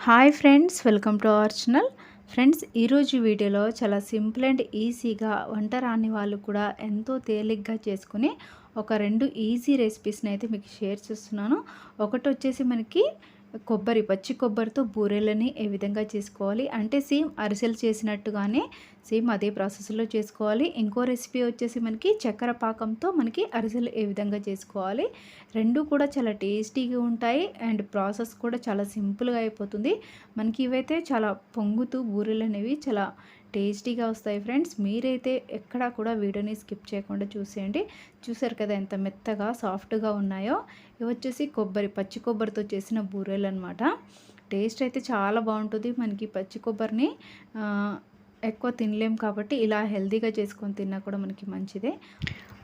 Hi friends welcome to our channel friends ఈరోజు వీడియోలో చాలా సింపుల్ అండ్ ఈజీగా వంట రాని వాళ్ళు కూడా ఎంతో తేలిగ్గా చేసుకుని ఒక రెండు ఈజీ రెసిపీస్ని అయితే మీకు షేర్ చేస్తున్నాను. ఒకటి వచ్చేసి మనకి కొబ్బరి పచ్చి కొబ్బరితో బూరెలని ఏ విధంగా చేసుకోవాలి? అంటే సేమ్ అరిసెలు చేసినట్టుగానే సేమ్ అదే ప్రాసెస్లో చేసుకోవాలి. ఇంకో రెసిపీ వచ్చేసి మనకి చక్కెర పాకంతో మనకి అరిసెలు ఏ విధంగా చేసుకోవాలి? రెండు కూడా చాలా టేస్టీగా ఉంటాయి అండ్ ప్రాసెస్ కూడా చాలా సింపుల్గా అయిపోతుంది. మనకి ఇవైతే చాలా పొంగుతూ బూరెలు అనేవి చాలా టేస్టీగా వస్తాయి ఫ్రెండ్స్. మీరైతే ఎక్కడా కూడా వీడియోని స్కిప్ చేయకుండా చూసేయండి. చూసారు కదా ఎంత మెత్తగా సాఫ్ట్గా ఉన్నాయో. ఇవి వచ్చేసి కొబ్బరి పచ్చి కొబ్బరితో చేసిన బూరెలు అనమాట టేస్ట్ అయితే చాలా బాగుంటుంది మనకి పచ్చి కొబ్బరిని. ఎక్కువ తినలేం కాబట్టి ఇలా హెల్తీగా చేసుకొని తిన్నా కూడా మనకి మంచిదే.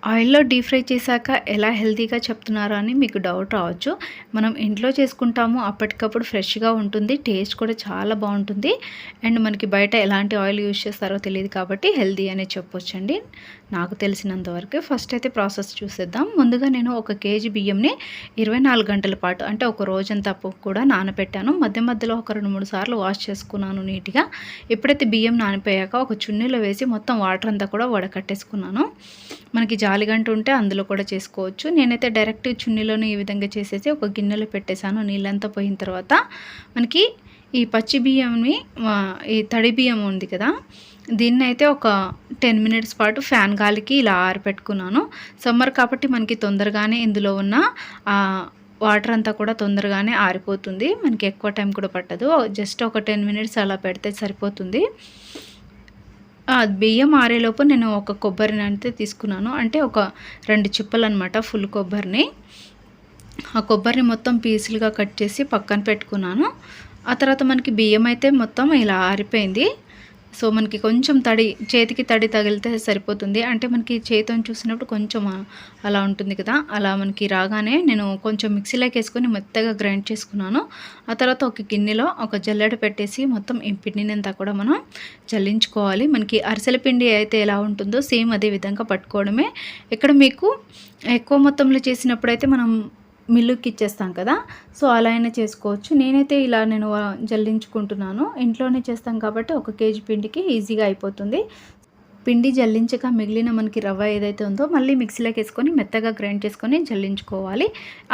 ఆయిల్లో డీప్ ఫ్రై చేశాక ఎలా హెల్తీగా చెప్తున్నారో అని మీకు డౌట్ రావచ్చు. మనం ఇంట్లో చేసుకుంటాము అప్పటికప్పుడు ఫ్రెష్గా ఉంటుంది టేస్ట్ కూడా చాలా బాగుంటుంది. అండ్ మనకి బయట ఎలాంటి ఆయిల్ యూజ్ చేస్తారో తెలియదు కాబట్టి హెల్తీ అనే చెప్పొచ్చండి. నాకు తెలిసినంతవరకు ఫస్ట్ అయితే ప్రాసెస్ చూసేద్దాం. ముందుగా నేను ఒక కేజీ బియ్యంని ఇరవై నాలుగు గంటల పాటు అంటే ఒక రోజంతా కూడా నానబెట్టాను మధ్య మధ్యలో ఒక రెండు మూడు సార్లు వాష్ చేసుకున్నాను నీట్గా. ఎప్పుడైతే బియ్యం నానిపోయాక ఒక చున్నీలో వేసి మొత్తం వాటర్ అంతా కూడా వడకట్టేసుకున్నాను. మనకి గాలిగంట ఉంటే అందులో కూడా చేసుకోవచ్చు. నేనైతే డైరెక్ట్ చున్నీలోనే ఈ విధంగా చేసేసి ఒక గిన్నెలో పెట్టేశాను. నీళ్ళంతా పోయిన తర్వాత మనకి ఈ పచ్చి బియ్యంని ఈ తడి బియ్యం ఉంది కదా దీన్ని అయితే ఒక టెన్ మినిట్స్ పాటు ఫ్యాన్ గాలికి ఇలా ఆరిపెట్టుకున్నాను. సమ్మర్ కాబట్టి మనకి తొందరగానే ఇందులో ఉన్న వాటర్ అంతా కూడా తొందరగానే ఆరిపోతుంది. మనకి ఎక్కువ టైం కూడా పట్టదు. జస్ట్ ఒక టెన్ మినిట్స్ అలా పెడితే సరిపోతుంది. బియ్యం ఆరేలోపు నేను ఒక కొబ్బరిని అయితే తీసుకున్నాను. అంటే ఒక రెండు చిప్పలు అనమాట ఫుల్ కొబ్బరిని. ఆ కొబ్బరిని మొత్తం పీసులుగా కట్ చేసి పక్కన పెట్టుకున్నాను. ఆ తర్వాత మనకి బియ్యం అయితే మొత్తం ఇలా ఆరిపోయింది. సో మనకి కొంచెం తడి చేతికి తడి తగిలితే సరిపోతుంది. అంటే మనకి చేతిని చూసినప్పుడు కొంచెం అలా ఉంటుంది కదా. అలా మనకి రాగానే నేను కొంచెం మిక్సీలోకి వేసుకొని మెత్తగా గ్రైండ్ చేసుకున్నాను. ఆ తర్వాత ఒక గిన్నెలో ఒక జల్లెడ పెట్టేసి మొత్తం ఈ పిండినంతా కూడా మనం చల్లించుకోవాలి మనకి అరిసెల పిండి అయితే ఎలా ఉంటుందో సేమ్ అదే విధంగా పట్టుకోవడమే. ఇక్కడ మీకు ఎక్కువ మొత్తంలో చేసినప్పుడు అయితే మనం మిల్లుకి ఇచ్చేస్తాం కదా. సో అలా అయినా చేసుకోవచ్చు. నేనైతే ఇలా నేను జల్లించుకుంటున్నాను. ఇంట్లోనే చేస్తాం కాబట్టి ఒక కేజీ పిండికి ఈజీగా అయిపోతుంది. పిండి జల్లించక మిగిలిన మనకి రవ్వ ఏదైతే ఉందో మళ్ళీ మిక్సీలోకి వేసుకొని మెత్తగా గ్రైండ్ చేసుకొని జల్లించుకోవాలి.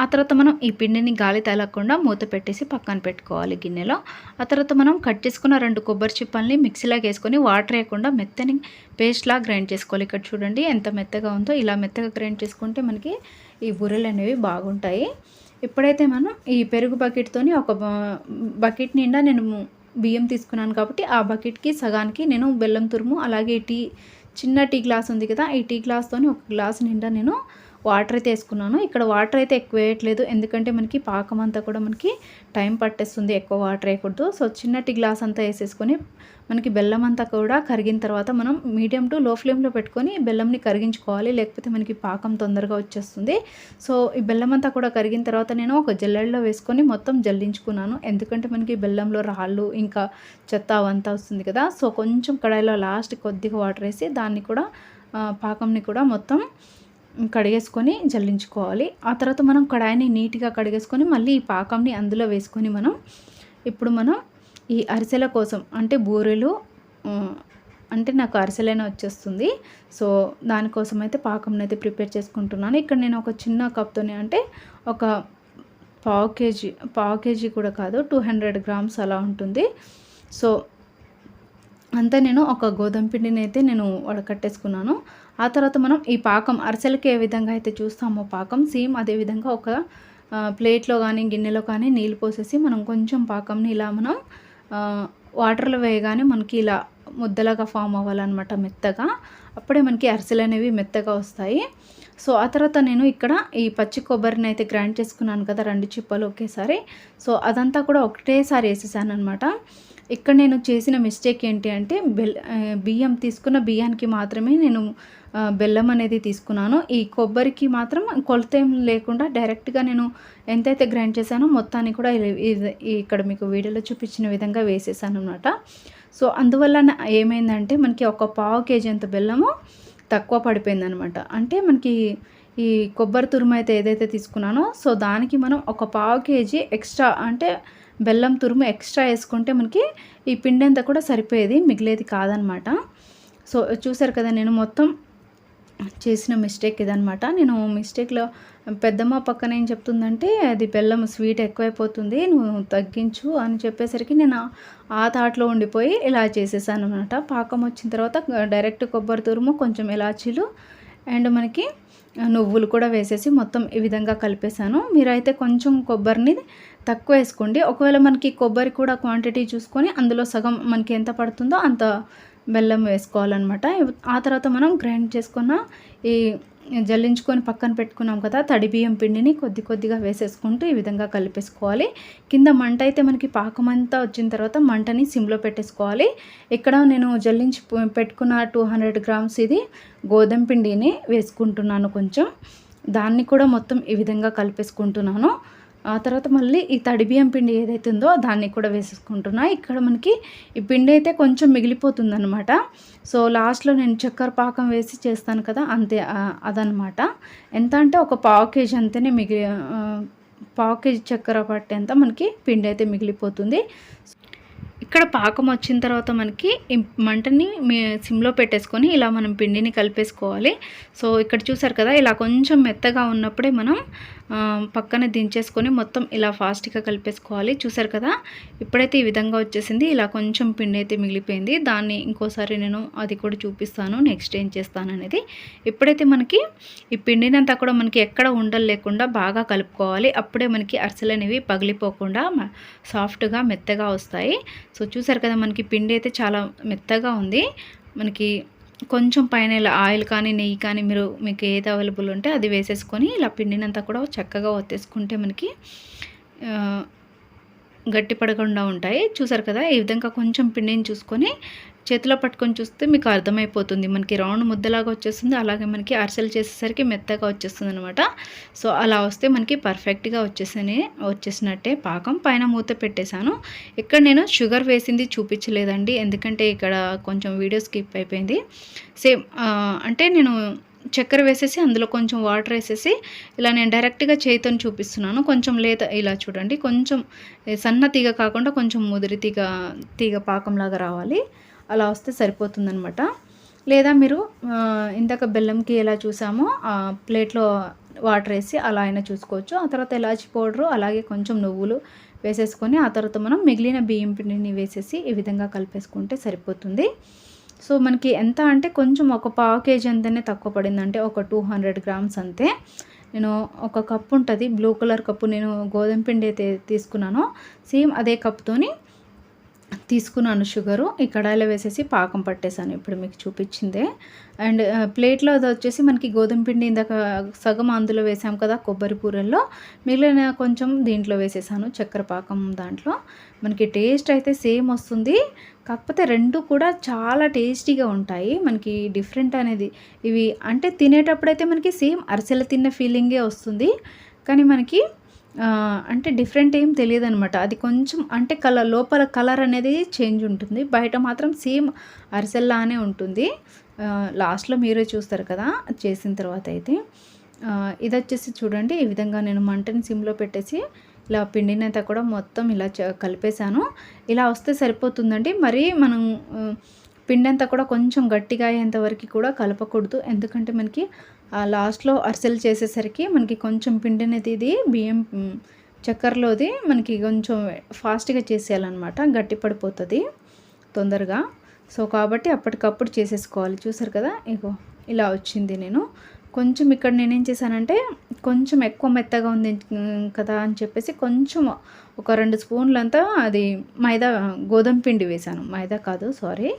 ఆ తర్వాత మనం ఈ పిండిని గాలి తగలకుండా మూత పెట్టేసి పక్కన పెట్టుకోవాలి గిన్నెలో. ఆ తర్వాత మనం కట్ చేసుకున్న రెండు కొబ్బరి చిప్పల్ని మిక్సీలోకి వేసుకొని వాటర్ వేయకుండా మెత్తని పేస్ట్లా గ్రైండ్ చేసుకోవాలి. ఇక్కడ చూడండి ఎంత మెత్తగా ఉందో. ఇలా మెత్తగా గ్రైండ్ చేసుకుంటే మనకి ఈ బుర్రెలు అనేవి బాగుంటాయి. ఇప్పుడైతే మనం ఈ పెరుగు బకెట్తోని ఒక బకెట్ నిండా నేను బియ్యం తీసుకున్నాను కాబట్టి ఆ బకెట్కి సగానికి నేను బెల్లం తురుము అలాగే టీ చిన్న టీ గ్లాస్ ఉంది కదా ఈ టీ గ్లాస్తోని ఒక గ్లాస్ నిండా నేను వాటర్ అయితే వేసుకున్నాను. ఇక్కడ వాటర్ అయితే ఎక్కువ వేయట్లేదు. ఎందుకంటే మనకి పాకం అంతా కూడా మనకి టైం పట్టేస్తుంది. ఎక్కువ వాటర్ వేయకూడదు. సో చిన్నటి గ్లాస్ అంతా వేసేసుకొని మనకి బెల్లం అంతా కూడా కరిగిన తర్వాత మనం మీడియం టు లో ఫ్లేమ్లో పెట్టుకొని బెల్లంని కరిగించుకోవాలి. లేకపోతే మనకి పాకం తొందరగా వచ్చేస్తుంది. సో ఈ బెల్లం అంతా కూడా కరిగిన తర్వాత నేను ఒక జల్లెడలో వేసుకొని మొత్తం జల్లించుకున్నాను. ఎందుకంటే మనకి బెల్లంలో రాళ్ళు ఇంకా చెత్త అవంతా వస్తుంది కదా. సో కొంచెం కడాయిలో లాస్ట్ కొద్దిగా వాటర్ వేసి దాన్ని కూడా పాకంని కూడా మొత్తం కడిగేసుకొని జల్లించుకోవాలి. ఆ తర్వాత మనం కడాయిని నీట్గా కడిగేసుకొని మళ్ళీ ఈ పాకంని అందులో వేసుకొని మనం ఇప్పుడు మనం ఈ అరిసెల కోసం అంటే బూరెలు అంటే నాకు అరిసెలైనా వచ్చేస్తుంది. సో దానికోసం అయితే పాకం అయితే ప్రిపేర్ చేసుకుంటున్నాను. ఇక్కడ నేను ఒక చిన్న కప్తోనే అంటే ఒక పావు కేజీ పావు కేజీ కూడా కాదు టూ హండ్రెడ్ గ్రామ్స్ అలా ఉంటుంది. సో అంతా నేను ఒక గోధుమ పిండిని అయితే నేను వడకట్టేసుకున్నాను. ఆ తర్వాత మనం ఈ పాకం అరిసెలకి ఏ విధంగా అయితే చూస్తామో పాకం సేమ్ అదే విధంగా ఒక ప్లేట్లో కానీ గిన్నెలో కానీ నీళ్ళు పోసేసి మనం కొంచెం పాకంని ఇలా మనం వాటర్లో వేయగానే మనకి ఇలా ముద్దలాగా ఫామ్ అవ్వాలన్నమాట మెత్తగా. అప్పుడే మనకి అరిసెలు అనేవి మెత్తగా వస్తాయి. సో ఆ తర్వాత నేను ఇక్కడ ఈ పచ్చి కొబ్బరిని అయితే గ్రైండ్ చేసుకున్నాను కదా రెండు చిప్పలు ఒకేసారి. సో అదంతా కూడా ఒకటేసారి వేసేసాను అనమాట ఇక్కడ నేను చేసిన మిస్టేక్ ఏంటి అంటే బెల్ బియ్యం తీసుకున్న బియ్యానికి మాత్రమే నేను బెల్లం అనేది తీసుకున్నాను. ఈ కొబ్బరికి మాత్రం కొలత ఏం లేకుండా డైరెక్ట్గా నేను ఎంతైతే గ్రైండ్ చేశానో మొత్తాన్ని కూడా ఇక్కడ మీకు వీడియోలో చూపించిన విధంగా వేసేసాను అనమాట సో అందువల్ల ఏమైందంటే మనకి ఒక పావు కేజీ అంత బెల్లము తక్కువ పడిపోయింది అనమాట అంటే మనకి ఈ కొబ్బరి తురుము అయితే ఏదైతే తీసుకున్నానో సో దానికి మనం ఒక పావు కేజీ ఎక్స్ట్రా అంటే బెల్లం తురుము ఎక్స్ట్రా వేసుకుంటే మనకి ఈ పిండి అంతా కూడా సరిపోయేది మిగిలేది కాదనమాట. సో చూసారు కదా నేను మొత్తం చేసిన మిస్టేక్ ఇదనమాట. నేను మిస్టేక్లో పెద్దమ్మ పక్కన ఏం చెప్తుందంటే అది బెల్లం స్వీట్ ఎక్కువైపోతుంది నువ్వు తగ్గించు అని చెప్పేసరికి నేను ఆ థాట్లో ఉండిపోయి ఇలా చేసేసాను అనమాట. పాకం వచ్చిన తర్వాత డైరెక్ట్ కొబ్బరి తురుము కొంచెం ఇలాచీలు అండ్ మనకి నువ్వులు కూడా వేసేసి మొత్తం ఈ విధంగా కలిపేశాను. మీరైతే కొంచెం కొబ్బరిని తక్కువ వేసుకోండి. ఒకవేళ మనకి కొబ్బరి కూడా క్వాంటిటీ చూసుకొని అందులో సగం మనకి ఎంత పడుతుందో అంత బెల్లం వేసుకోవాలన్నమాట. ఆ తర్వాత మనం గ్రైండ్ చేసుకున్న ఈ జల్లించుకొని పక్కన పెట్టుకున్నాం కదా తడి బియ్యం పిండిని కొద్ది కొద్దిగా వేసేసుకుంటూ ఈ విధంగా కలిపేసుకోవాలి. కింద మంట అయితే మనకి పాకం అంతా వచ్చిన తర్వాత మంటని సిమ్లో పెట్టేసుకోవాలి. ఇక్కడ నేను జల్లించి పెట్టుకున్న టూ హండ్రెడ్ గ్రామ్స్ ఇది గోధుమ పిండిని వేసుకుంటున్నాను కొంచెం. దాన్ని కూడా మొత్తం ఈ విధంగా కలిపేసుకుంటున్నాను. ఆ తర్వాత మళ్ళీ ఈ తడి బియ్యం పిండి ఏదైతే ఉందో దాన్ని కూడా వేసేసుకుంటున్నా. ఇక్కడ మనకి ఈ పిండి అయితే కొంచెం మిగిలిపోతుంది అనమాట సో లాస్ట్లో నేను చక్కెర పాకం వేసి చేస్తాను కదా అంతే అదనమాట ఎంత అంటే ఒక పావు కేజీ అంతేనే మిగిలి పావు కేజీ చక్కెర పట్టేంత మనకి పిండి అయితే మిగిలిపోతుంది. ఇక్కడ పాకం వచ్చిన తర్వాత మనకి మంటని సిమ్లో పెట్టేసుకొని ఇలా మనం పిండిని కలిపేసుకోవాలి. సో ఇక్కడ చూసారు కదా ఇలా కొంచెం మెత్తగా ఉన్నప్పుడే మనం పక్కన దించేసుకొని మొత్తం ఇలా ఫాస్ట్గా కలిపేసుకోవాలి. చూసారు కదా ఇప్పుడైతే ఈ విధంగా వచ్చేసింది. ఇలా కొంచెం పిండి అయితే మిగిలిపోయింది. దాన్ని ఇంకోసారి నేను అది కూడా చూపిస్తాను. నెక్స్ట్ ఏం చేస్తాను అనేది. ఇప్పుడైతే మనకి ఈ పిండినంతా కూడా మనకి ఎక్కడ ఉండలు లేకుండా బాగా కలుపుకోవాలి. అప్పుడే మనకి అరిసెలు అనేవి పగిలిపోకుండా సాఫ్ట్గా మెత్తగా వస్తాయి. సో సో చూసారు కదా మనకి పిండి అయితే చాలా మెత్తగా ఉంది. మనకి కొంచెం పైన ఇలా ఆయిల్ కానీ నెయ్యి కానీ మీరు మీకు ఏది అవైలబుల్ ఉంటే అది వేసేసుకొని ఇలా పిండినంతా కూడా చక్కగా ఒత్తేసుకుంటే మనకి గట్టి పడకుండా ఉంటాయి. చూసారు కదా ఈ విధంగా కొంచెం పిండిని చూసుకొని చేతిలో పట్టుకొని చూస్తే మీకు అర్థమైపోతుంది. మనకి రౌండ్ ముద్దలాగా వచ్చేస్తుంది. అలాగే మనకి అరిసెలు చేసేసరికి మెత్తగా వచ్చేస్తుంది అనమాట సో అలా వస్తే మనకి పర్ఫెక్ట్గా వచ్చేసి వచ్చేసినట్టే పాకం. పైన మూత పెట్టేశాను. ఇక్కడ నేను షుగర్ వేసింది చూపించలేదండి. ఎందుకంటే ఇక్కడ కొంచెం వీడియో స్కిప్ అయిపోయింది. సేమ్ అంటే నేను చక్కెర వేసేసి అందులో కొంచెం వాటర్ వేసేసి ఇలా నేను డైరెక్ట్గా చేతితో చూపిస్తున్నాను. కొంచెం లేత ఇలా చూడండి. కొంచెం సన్న తీగ కాకుండా కొంచెం ముదిరి తీగ తీగ పాకంలాగా రావాలి. అలా వస్తే సరిపోతుందనమాట లేదా మీరు ఇందాక బెల్లంకి ఎలా చూసామో ప్లేట్లో వాటర్ వేసి అలా అయినా చూసుకోవచ్చు. ఆ తర్వాత ఎలాచి పౌడరు అలాగే కొంచెం నువ్వులు వేసేసుకొని ఆ తర్వాత మనం మిగిలిన బియ్యం పిండిని వేసేసి ఈ విధంగా కలిపేసుకుంటే సరిపోతుంది. సో మనకి ఎంత అంటే కొంచెం ఒక పావు కేజీ అంతనే తక్కువ పడింది. అంటే ఒక టూ హండ్రెడ్ గ్రామ్స్ అంతే. నేను ఒక కప్పు ఉంటుంది బ్లూ కలర్ కప్పు నేను గోధుమ పిండి అయితే తీసుకున్నానో. సేమ్ అదే కప్తోని తీసుకున్నాను షుగరు. ఈ కడాయిలో వేసేసి పాకం పట్టేశాను. ఇప్పుడు మీకు చూపించిందే. అండ్ ప్లేట్లో అది వచ్చేసి మనకి గోధుమ పిండి ఇందాక సగం అందులో వేసాం కదా కొబ్బరి పూరల్లో మిగిలిన కొంచెం దీంట్లో వేసేసాను చక్కెర పాకం దాంట్లో. మనకి టేస్ట్ అయితే సేమ్ వస్తుంది. కాకపోతే రెండు కూడా చాలా టేస్టీగా ఉంటాయి. మనకి డిఫరెంట్ అనేది. ఇవి అంటే తినేటప్పుడైతే మనకి సేమ్ అరిసెల తిన్న ఫీలింగే వస్తుంది. కానీ మనకి అంటే డిఫరెంట్ ఏం తెలియదు అనమాట అది కొంచెం అంటే కలర్ లోపల కలర్ అనేది చేంజ్ ఉంటుంది. బయట మాత్రం సేమ్ అరిసెల్లానే ఉంటుంది. లాస్ట్లో మీరే చూస్తారు కదా చేసిన తర్వాత అయితే. ఇది వచ్చేసి చూడండి ఈ విధంగా నేను మంటని సిమ్లో పెట్టేసి ఇలా పిండినంతా కూడా మొత్తం ఇలా కలిపేశాను. ఇలా వస్తే సరిపోతుందండి. మరి మనం పిండి అంతా కూడా కొంచెం గట్టిగా అయ్యేంత వరకు కూడా కలపకూడదు. ఎందుకంటే మనకి లాస్ట్లో అరిసెలు చేసేసరికి మనకి కొంచెం పిండి అనేది ఇది బియ్యం చక్కెరలోది మనకి కొంచెం ఫాస్ట్గా చేసేయాలన్నమాట. గట్టి పడిపోతుంది తొందరగా. సో కాబట్టి అప్పటికప్పుడు చేసేసుకోవాలి. చూసారు కదా? ఇగో ఇలా వచ్చింది నేను. కొంచెం ఇక్కడ నేనేం చేశానంటే కొంచెం ఎక్కువ మెత్తగా ఉంది కదా అని చెప్పేసి కొంచెం ఒక రెండు స్పూన్లంతా అది మైదా గోధుమ పిండి వేసాను మైదా కాదు సారీ.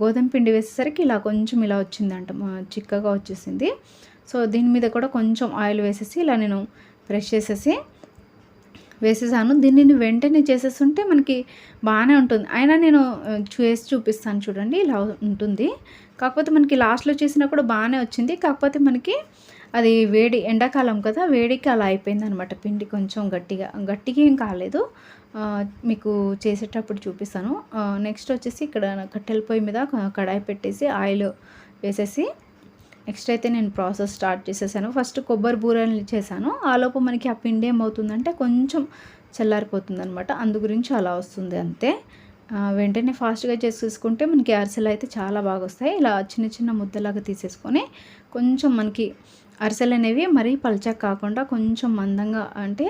గోధుమ పిండి వేసేసరికి ఇలా కొంచెం ఇలా వచ్చిందంట చిక్కగా వచ్చేసింది. సో దీని మీద కూడా కొంచెం ఆయిల్ వేసేసి ఇలా నేను ప్రెష్ చేసేసి వేసేసాను. దీన్ని వెంటనే చేసేస్తుంటే మనకి బాగానే ఉంటుంది. అయినా నేను చేసి చూపిస్తాను చూడండి ఇలా ఉంటుంది. కాకపోతే మనకి లాస్ట్లో చేసినా కూడా బాగానే వచ్చింది. కాకపోతే మనకి అది వేడి ఎండాకాలం కదా వేడికి అలా అయిపోయింది అనమాట పిండి కొంచెం గట్టిగా గట్టిగా ఏం కాలేదు. మీకు చేసేటప్పుడు చూపిస్తాను. నెక్స్ట్ వచ్చేసి ఇక్కడ కట్టెల పొయ్యి మీద కడాయి పెట్టేసి ఆయిల్ వేసేసి నెక్స్ట్ అయితే నేను ప్రాసెస్ స్టార్ట్ చేసేసాను. ఫస్ట్ కొబ్బరి బూరెలు చేశాను. ఆలోపు మనకి ఆ పిండి ఏమవుతుందంటే కొంచెం చల్లారిపోతుంది అనమాట అందు గురించి అలా వస్తుంది అంతే. వెంటనే ఫాస్ట్గా చేసేసుకుంటే మనకి అరిసెలు అయితే చాలా బాగా వస్తాయి. ఇలా చిన్న చిన్న ముద్దలాగా తీసేసుకొని కొంచెం మనకి అరిసెలు అనేవి మరీ పల్చగా కాకుండా కొంచెం మందంగా అంటే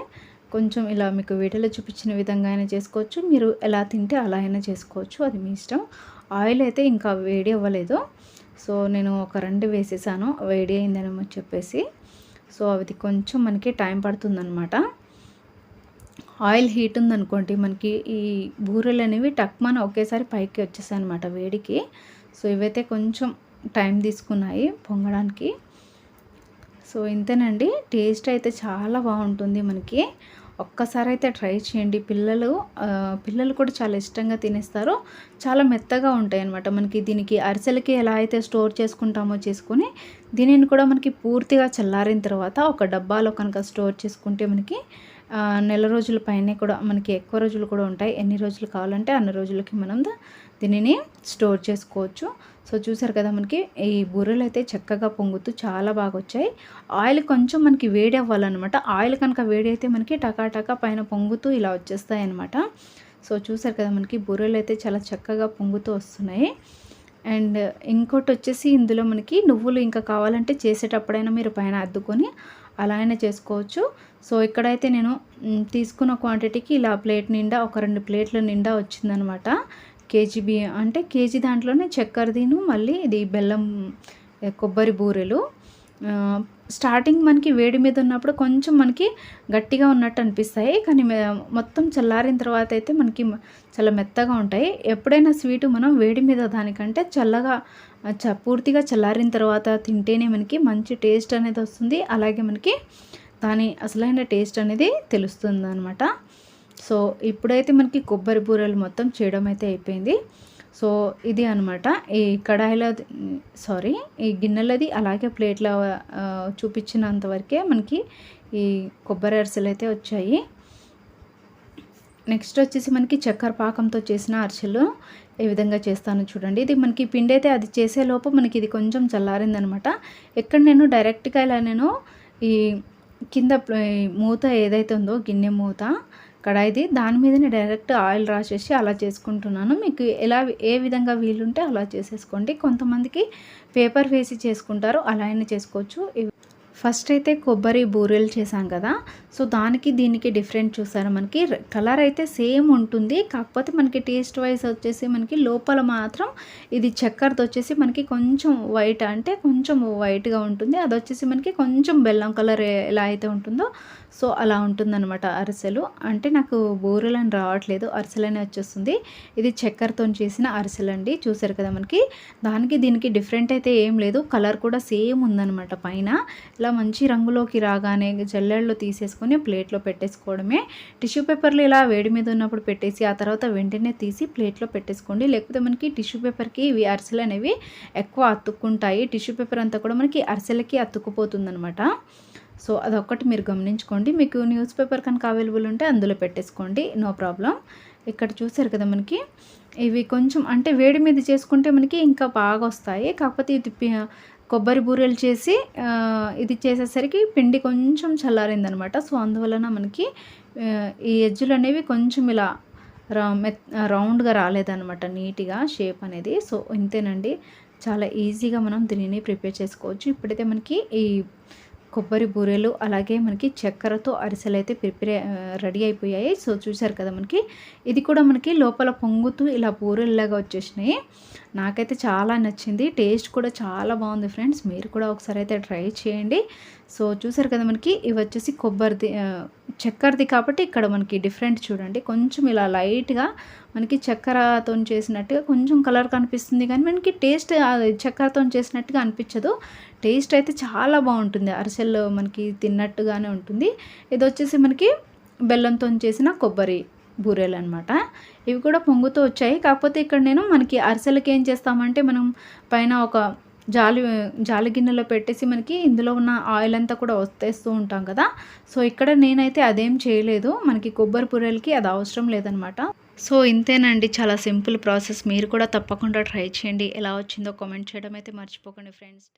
కొంచెం ఇలా మీకు వీడియోలో చూపించిన విధంగా అయినా చేసుకోవచ్చు. మీరు ఎలా తింటే అలా అయినా చేసుకోవచ్చు. అది మీ ఇష్టం. ఆయిల్ అయితే ఇంకా వేడి అవ్వలేదు. సో నేను ఒక రెండు వేసేసాను. వేడి అయిందేమో చెప్పేసి. సో అది కొంచెం మనకి టైం పడుతుందన్నమాట. ఆయిల్ హీట్ ఉందనుకోండి మనకి ఈ బూరెలు అనేవి టక్మాన ఒకేసారి పైకి వచ్చేసాయి అనమాట వేడికి. సో ఇవైతే కొంచెం టైం తీసుకున్నాయి పొంగడానికి. సో ఇంతేనండి. టేస్ట్ అయితే చాలా బాగుంటుంది మనకి. ఒక్కసారి అయితే ట్రై చేయండి. పిల్లలు పిల్లలు కూడా చాలా ఇష్టంగా తినేస్తారు. చాలా మెత్తగా ఉంటాయి అనమాట మనకి దీనికి అరిసెలకి ఎలా అయితే స్టోర్ చేసుకుంటామో చేసుకొని దీనిని కూడా మనకి పూర్తిగా చల్లారిన తర్వాత ఒక డబ్బాలో కనుక స్టోర్ చేసుకుంటే మనకి నెల రోజుల పైనే కూడా మనకి ఎక్కువ రోజులు కూడా ఉంటాయి. ఎన్ని రోజులు కావాలంటే అన్ని రోజులకి మనం దీనిని స్టోర్ చేసుకోవచ్చు. సో చూసారు కదా మనకి ఈ బూరెలు అయితే చక్కగా పొంగుతూ చాలా బాగా వచ్చాయి. ఆయిల్ కొంచెం మనకి వేడి అవ్వాలన్నమాట. ఆయిల్ కనుక వేడి అయితే మనకి టకాటకా పైన పొంగుతూ ఇలా వచ్చేస్తాయి అనమాట సో చూసారు కదా మనకి బూరెలు అయితే చాలా చక్కగా పొంగుతూ వస్తున్నాయి. అండ్ ఇంకోటి వచ్చేసి ఇందులో మనకి నువ్వులు ఇంకా కావాలంటే చేసేటప్పుడైనా మీరు పైన అద్దుకొని అలా అయినా చేసుకోవచ్చు. సో ఇక్కడైతే నేను తీసుకున్న క్వాంటిటీకి ఇలా ప్లేట్ నిండా ఒక రెండు ప్లేట్ల నిండా వచ్చిందనమాట. కేజీ బియ్యం అంటే కేజీ దాంట్లోనే చక్కెరదిను మళ్ళీ ఇది బెల్లం కొబ్బరి బూరెలు. స్టార్టింగ్ మనకి వేడి మీద ఉన్నప్పుడు కొంచెం మనకి గట్టిగా ఉన్నట్టు అనిపిస్తాయి కానీ మొత్తం చల్లారిన తర్వాత అయితే మనకి చాలా మెత్తగా ఉంటాయి. ఎప్పుడైనా స్వీటు మనం వేడి మీద దానికంటే చల్లగా చ పూర్తిగా చల్లారిన తర్వాత తింటేనే మనకి మంచి టేస్ట్ అనేది వస్తుంది. అలాగే మనకి దాని అసలైన టేస్ట్ అనేది తెలుస్తుంది అనమాట సో ఇప్పుడైతే మనకి కొబ్బరి బూరెలు మొత్తం చేయడం అయితే అయిపోయింది. సో ఇది అనమాట ఈ కడాయిలో సారీ ఈ గిన్నెలది అలాగే ప్లేట్లో చూపించినంత వరకే మనకి ఈ కొబ్బరి అరిసెలు అయితే వచ్చాయి. నెక్స్ట్ వచ్చేసి మనకి చక్కెర పాకంతో చేసిన అరిసెలు ఏ విధంగా చేస్తాను చూడండి. ఇది మనకి పిండి అయితే అది చేసే లోపు మనకి ఇది కొంచెం చల్లారిందనమాట ఎక్కడ నేను డైరెక్ట్గా ఇలా నేను ఈ కింద మూత ఏదైతే ఉందో గిన్నె మూత కడాయిది దాని మీదనే డైరెక్ట్ ఆయిల్ రాసేసి అలా చేసుకుంటున్నాను. మీకు ఎలా ఏ విధంగా వీలుంటే అలా చేసేసుకోండి. కొంతమందికి పేపర్ వేసి చేసుకుంటారు అలా అయినా చేసుకోవచ్చు. ఫస్ట్ అయితే కొబ్బరి బూరెలు చేసాం కదా సో దానికి దీనికి డిఫరెంట్ చూసారు మనకి. కలర్ అయితే సేమ్ ఉంటుంది కాకపోతే మనకి టేస్ట్ వైజ్ వచ్చేసి మనకి లోపల మాత్రం ఇది చక్కెరది వచ్చేసి మనకి కొంచెం వైట్ అంటే కొంచెం వైట్గా ఉంటుంది. అది వచ్చేసి మనకి కొంచెం బెల్లం కలర్ ఎలా అయితే ఉంటుందో సో అలా ఉంటుందన్నమాట అరిసెలు. అంటే నాకు బూరెలని రావట్లేదు. అరిసెలనే వచ్చేస్తుంది. ఇది చక్కెరతో చేసిన అరిసెలు అండి చూసారు కదా మనకి? దానికి దీనికి డిఫరెంట్ అయితే ఏం లేదు. కలర్ కూడా సేమ్ ఉందన్నమాట పైన. ఇలా మంచి రంగులోకి రాగానే జల్లెళ్ళు తీసేసుకొని ప్లేట్లో పెట్టేసుకోవడమే. టిష్యూ పేపర్లు ఇలా వేడి మీద ఉన్నప్పుడు పెట్టేసి ఆ తర్వాత వెంటనే తీసి ప్లేట్లో పెట్టేసుకోండి. లేకపోతే మనకి టిష్యూ పేపర్కి ఇవి అరిసెలు అనేవి ఎక్కువ అతుక్కుంటాయి. టిష్యూ పేపర్ అంతా కూడా మనకి అరిసెలకి అతుక్కుపోతుంది అనమాట సో అదొక్కటి మీరు గమనించుకోండి. మీకు న్యూస్ పేపర్ కనుక అవైలబుల్ ఉంటే అందులో పెట్టేసుకోండి. No problem. ఇక్కడ చూసారు కదా మనకి. ఇవి కొంచెం అంటే వేడి మీద చేసుకుంటే మనకి ఇంకా బాగా వస్తాయి. కాకపోతే ఇది కొబ్బరి బూరెలు చేసి ఇది చేసేసరికి పిండి కొంచెం చల్లారిందనమాట. సో అందువలన మనకి ఈ ఎజ్జులు అనేవి కొంచెం ఇలా రౌండ్గా రాలేదనమాట నీట్గా షేప్ అనేది. సో ఇంతేనండి. చాలా ఈజీగా మనం దీనిని ప్రిపేర్ చేసుకోవచ్చు. ఇప్పుడైతే మనకి ఈ కొబ్బరి బూరెలు అలాగే మనకి చక్కెరతో అరిసెలు అయితే ప్రిపేర్ రెడీ అయిపోయాయి. సో చూసారు కదా మనకి? ఇది కూడా మనకి లోపల పొంగుతూ ఇలా బూరెల్లాగా వచ్చేసినాయి. నాకైతే చాలా నచ్చింది. టేస్ట్ కూడా చాలా బాగుంది ఫ్రెండ్స్. మీరు కూడా ఒకసారి అయితే ట్రై చేయండి. సో చూసారు కదా మనకి ఇవి వచ్చేసి కొబ్బరిది చక్కెరది కాబట్టి ఇక్కడ మనకి డిఫరెంట్ చూడండి. కొంచెం ఇలా లైట్గా మనకి చక్కెరతో చేసినట్టుగా కొంచెం కలర్ కనిపిస్తుంది కానీ మనకి టేస్ట్ చక్కెరతో చేసినట్టుగా అనిపించదు. టేస్ట్ అయితే చాలా బాగుంటుంది. అరిసెల్లో మనకి తిన్నట్టుగానే ఉంటుంది. ఇది వచ్చేసి మనకి బెల్లంతో చేసిన కొబ్బరి. బూరెలు అనమాట ఇవి కూడా పొంగుతూ వచ్చాయి. కాకపోతే ఇక్కడ నేను మనకి అరిసెలకి ఏం చేస్తామంటే మనం పైన ఒక జాలి జాలి గిన్నెలో పెట్టేసి మనకి ఇందులో ఉన్న ఆయిల్ అంతా కూడా వస్తేస్తూ ఉంటాం కదా. సో ఇక్కడ నేనైతే అదేం చేయలేదు. మనకి కొబ్బరి బూరెలకి అది అవసరం లేదనమాట సో ఇంతేనండి. చాలా సింపుల్ ప్రాసెస్. మీరు కూడా తప్పకుండా ట్రై చేయండి. ఎలా వచ్చిందో కామెంట్ చేయడం అయితే మర్చిపోకండి ఫ్రెండ్స్.